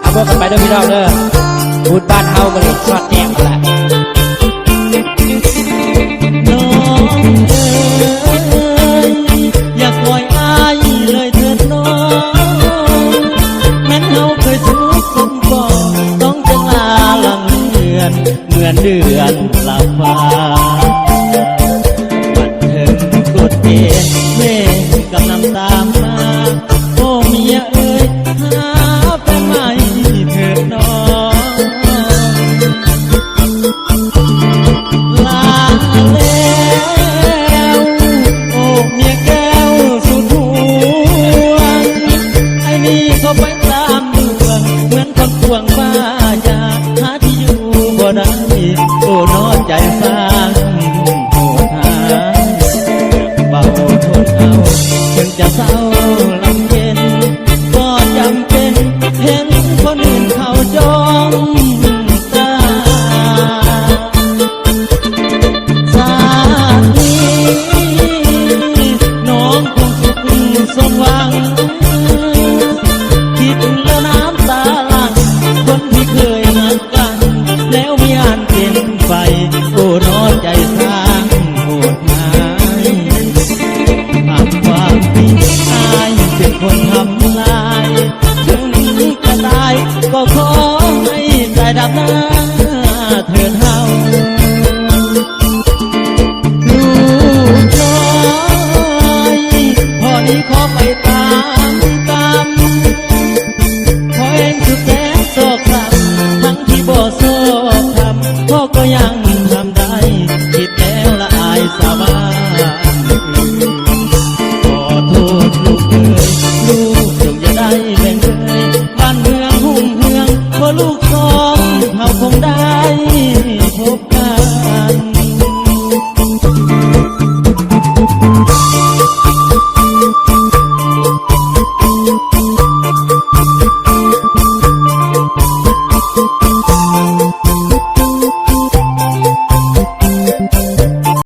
เอาเบิกกันไปเด้อพี่น้องเด้อบูดบ้านเฮามันอีกช็อต เดือนละฟ้ามันถึงกดเกณฑ์เมฆกำลังตามมา Sao ไปตามกรรม